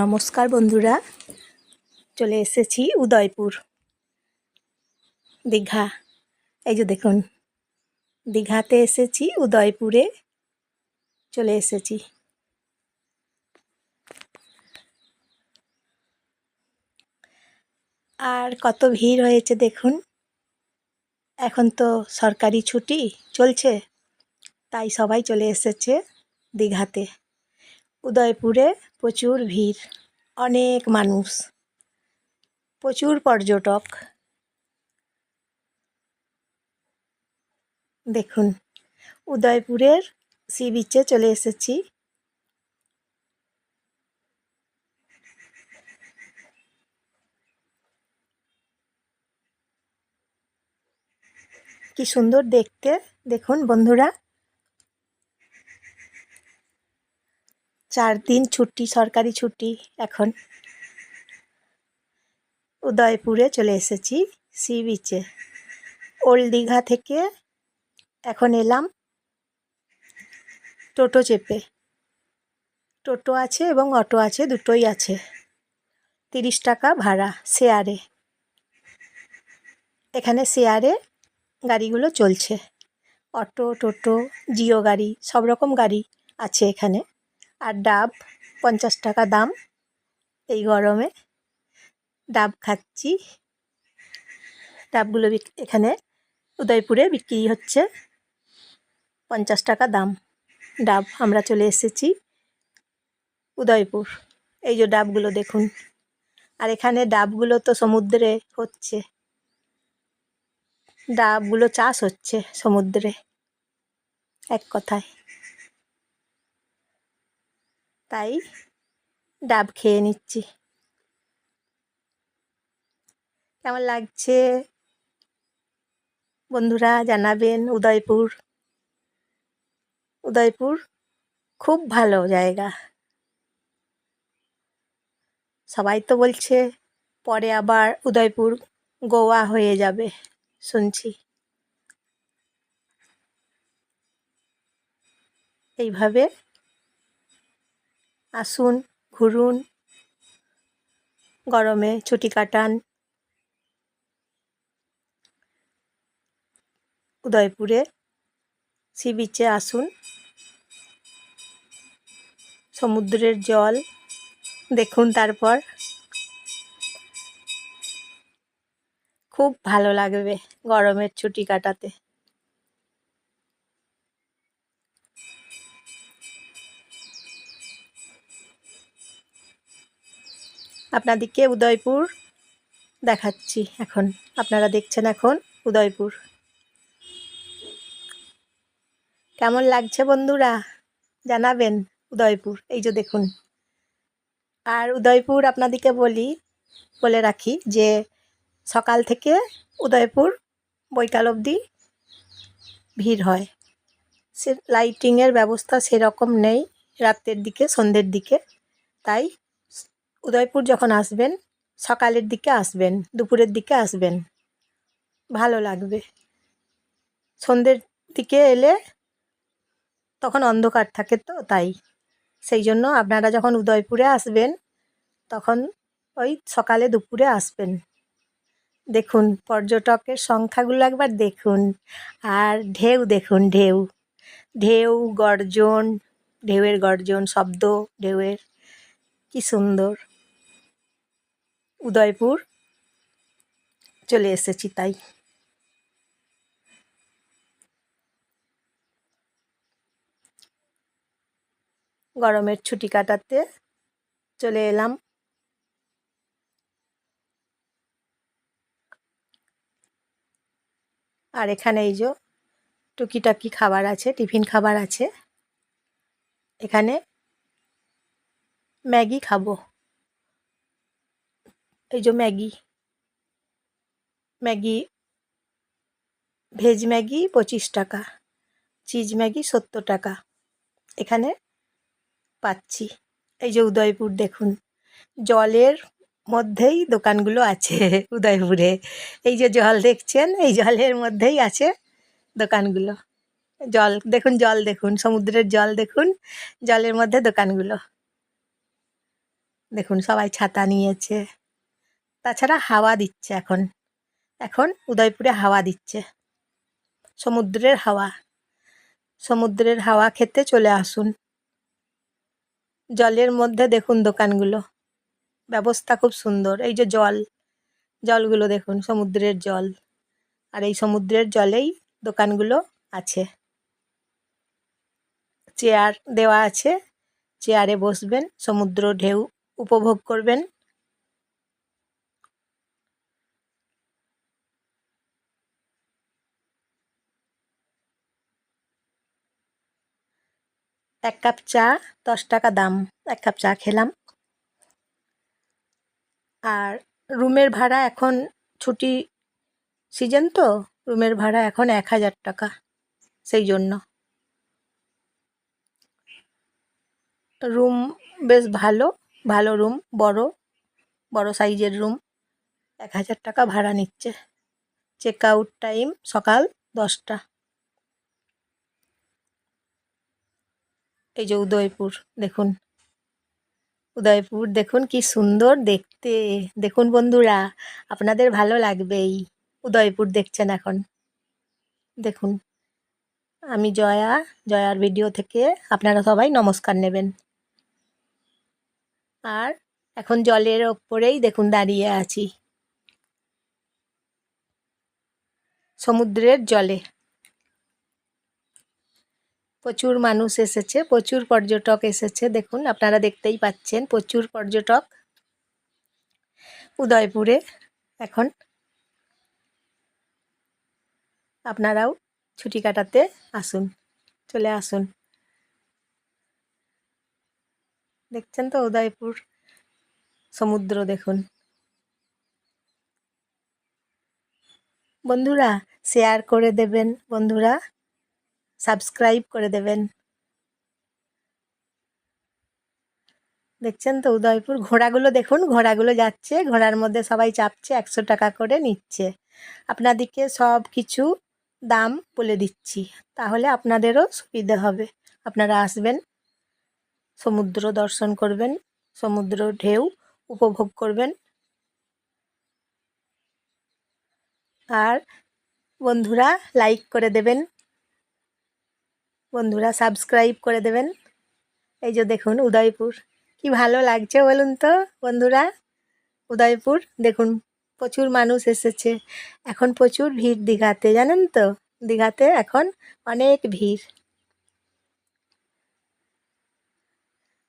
নমস্কার বন্ধুরা, চলে এসেছি উদয়পুর। দীঘা, এই যে দেখুন, দীঘাতে এসেছি, উদয়পুরে চলে এসেছি। আর কত ভিড় হয়েছে দেখুন, এখন তো সরকারি ছুটি চলছে, তাই সবাই চলে এসেছে দীঘাতে। উদয়পুরে প্রচুর ভিড়, অনেক মানুষ, প্রচুর পর্যটক। দেখুন, উদয়পুরের সি বিচে চলে এসেছি। কি সুন্দর দেখতে, দেখুন বন্ধুরা। চার দিন ছুটি, সরকারি ছুটি এখন। উদয়পুরে চলে এসেছি সি বিচে ওল্ড দীঘা থেকে এখন এলাম টোটো চেপে। টোটো আছে এবং অটো আছে, দুটোই আছে। তিরিশ টাকা ভাড়া শেয়ারে। এখানে শেয়ারে গাড়িগুলো চলছে। অটো, টোটো, জিও গাড়ি, সব রকম গাড়ি আছে এখানে। আর ডাব, পঞ্চাশ টাকা দাম এই গরমে। ডাব খাচ্ছি। ডাবগুলো এখানে উদয়পুরে বিক্রি হচ্ছে। পঞ্চাশ টাকা দাম। ডাব আমরা চলে এসেছি উদয়পুর। এই যে ডাবগুলো দেখুন। আর এখানে ডাবগুলো তো সমুদ্রে হচ্ছে। ডাবগুলো চাষ হচ্ছে সমুদ্রে। এক কথায়। তাই ডাব খেয়ে নিচ্ছি। কেমন লাগছে? বন্ধুরা জানাবেন উদয়পুর। উদয়পুর খুব ভালো জায়গা। সবাই তো বলছে পরে আবার উদয়পুর গোয়া হয়ে যাবে, শুনছি। এইভাবে আসুন, ঘুরুন, গরমে ছুটি কাটান। উদয়পুরে, সি বিচে আসুন। সমুদ্রের জল, দেখুন তারপর। খুব ভালো লাগবে গরমের ছুটি কাটাতে। আপনাদেরকে উদয়পুর দেখাচ্ছি এখন। আপনারা দেখছেন এখন উদয়পুর। কেমন লাগছে বন্ধুরা? জানাবেন উদয়পুর। এই যে দেখুন। আর উদয়পুর আপনাদেরকে বলি, বলে রাখি যে সকাল থেকে উদয়পুর বৈকাল অবধি ভিড় হয়। সে লাইটিংয়ের ব্যবস্থা সেরকম নেই রাতের দিকে, সন্ধ্যের দিকে। তাই উদয়পুর যখন আসবেন, সকালের দিকে আসবেন, দুপুরের দিকে আসবেন, ভালো লাগবে। সন্ধ্যের দিকে এলে তখন অন্ধকার থাকে তো, তাই। সেই জন্য আপনারা যখন উদয়পুরে আসবেন, তখন ওই সকালে দুপুরে আসবেন। দেখুন, পর্যটকের সংখ্যাগুলো একবার দেখুন, আর ঢেউ দেখুন, ঢেউ। ঢেউ, গর্জন, ঢেউয়ের গর্জন, শব্দ, ঢেউয়ের, কি সুন্দর। উদয়পুর। চলে এসেছি তাই। গরমের ছুটি কাটাতে চলে এলাম। আর এখানে এই যে টুকিটাকি খাবার আছে, টিফিন খাবার আছে। এখানে ম্যাগি খাব। এই যে ম্যাগি। ম্যাগি, ভেজ ম্যাগি পঁচিশ টাকা, চিজ ম্যাগি সত্তর টাকা। এখানে পাচ্ছি। এই যে উদয়পুর দেখুন, জলের মধ্যেই দোকানগুলো আছে উদয়পুরে। এই যে জল দেখছেন, এই জলের মধ্যেই আছে দোকানগুলো। জল দেখুন জল দেখুন, সমুদ্রের জল দেখুন, জলের মধ্যে দোকানগুলো। দেখুন, সবাই ছাতা নিয়েছে। তাছাড়া হাওয়া দিচ্ছে এখন। এখন উদয়পুরে হাওয়া দিচ্ছে। সমুদ্রের হাওয়া। সমুদ্রের হাওয়া খেতে চলে আসুন। জলের মধ্যে দেখুন দোকানগুলো। ব্যবস্থা খুব সুন্দর। এই যে জল, জলগুলো দেখুন, সমুদ্রের জল। আর এই সমুদ্রের জলেই দোকানগুলো আছে। চেয়ার দেওয়া আছে। চেয়ারে বসবেন, সমুদ্র ঢেউ উপভোগ করবেন। এক কাপ চা, দশ টাকা দাম। এক কাপ চা খেলাম। আর রুমের ভাড়া এখন ছুটি সিজন তো, রুমের ভাড়া এখন এক হাজার টাকা সেই জন্য। রুম বেশ ভালো ভালো রুম, বড় বড় সাইজের রুম। এক হাজার টাকা ভাড়া নিচ্ছে। চেক আউট টাইম সকাল দশটা। এই যে উদয়পুর, দেখুন। উদয়পুর, দেখুন কি সুন্দর দেখতে। দেখুন বন্ধুরা, আপনাদের ভালো লাগবেই। উদয়পুর দেখছেন এখন। দেখুন, আমি জয়া, জয়ার ভিডিও থেকে আপনারা সবাই নমস্কার নেবেন। আর এখন জলের ওপরেই দেখুন দাঁড়িয়ে আছি। সমুদ্রের জলে। প্রচুর মানুষ এসেছে, প্রচুর পর্যটক এসেছে। দেখুন, আপনারা দেখতেই পাচ্ছেন প্রচুর পর্যটক উদয়পুরে এখন। আপনারাও ছুটি কাটাতে আসুন, চলে আসুন। দেখছেন তো উদয়পুর সমুদ্র, দেখুন। বন্ধুরা শেয়ার করে দেবেন বন্ধুরা। সাবস্ক্রাইব করে দেবেন। দেখছেন তো উদয়পুর? ঘোড়াগুলো দেখুন, ঘোড়াগুলো যাচ্ছে, ঘোড়ার মধ্যে সবাই চাপছে, একশো টাকা করে নিচ্ছে। আপনাদেরকে সব কিছু দাম বলে দিচ্ছি, তাহলে আপনাদেরও সুবিধে হবে। আপনারা আসবেন, সমুদ্র দর্শন করবেন, সমুদ্র ঢেউ উপভোগ করবেন। আর বন্ধুরা লাইক করে দেবেন। বন্ধুরা সাবস্ক্রাইব করে দেবেন। এই যে দেখুন উদয়পুর, কি ভালো লাগছে বলুন তো বন্ধুরা? উদয়পুর, দেখুন প্রচুর মানুষ এসেছে। এখন প্রচুর ভিড় দীঘাতে, জানেন তো? দীঘাতে এখন অনেক ভিড়।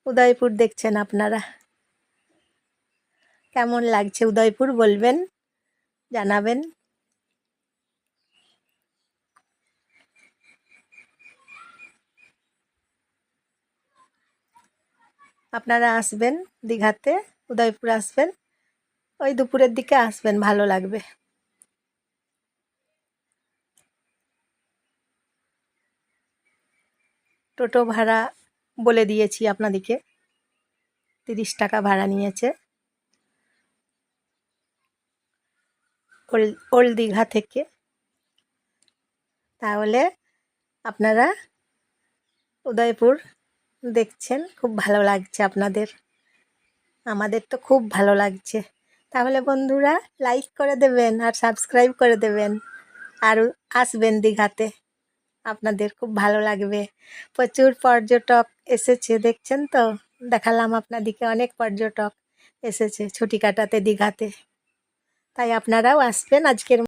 উদয়পুর দেখছেন আপনারা। কেমন লাগছে উদয়পুর বলবেন, জানাবেন। আপনারা আসবেন দীঘাতে, উদয়পুর আসবেন, ওই দুপুরের দিকে আসবেন, ভালো লাগবে। টোটো ভাড়া বলে দিয়েছি আপনাদেরকে, তিরিশ টাকা ভাড়া নিয়েছে। ওল্ড ওল্ড দীঘা থেকে। তাহলে আপনারা উদয়পুর দেখছেন, খুব ভালো লাগছে আপনাদের। আমাদের তো খুব ভালো লাগছে। তাহলে বন্ধুরা লাইক করে দেবেন আর সাবস্ক্রাইব করে দেবেন। আর আসবেন দীঘাতে। আপনাদের খুব ভালো লাগবে। প্রচুর পর্যটক এসেছে, দেখছেন তো? দেখালাম আপনাদিকে অনেক পর্যটক এসেছে ছুটি কাটাতে দীঘাতে। তাই আপনারাও আসবেন আজকের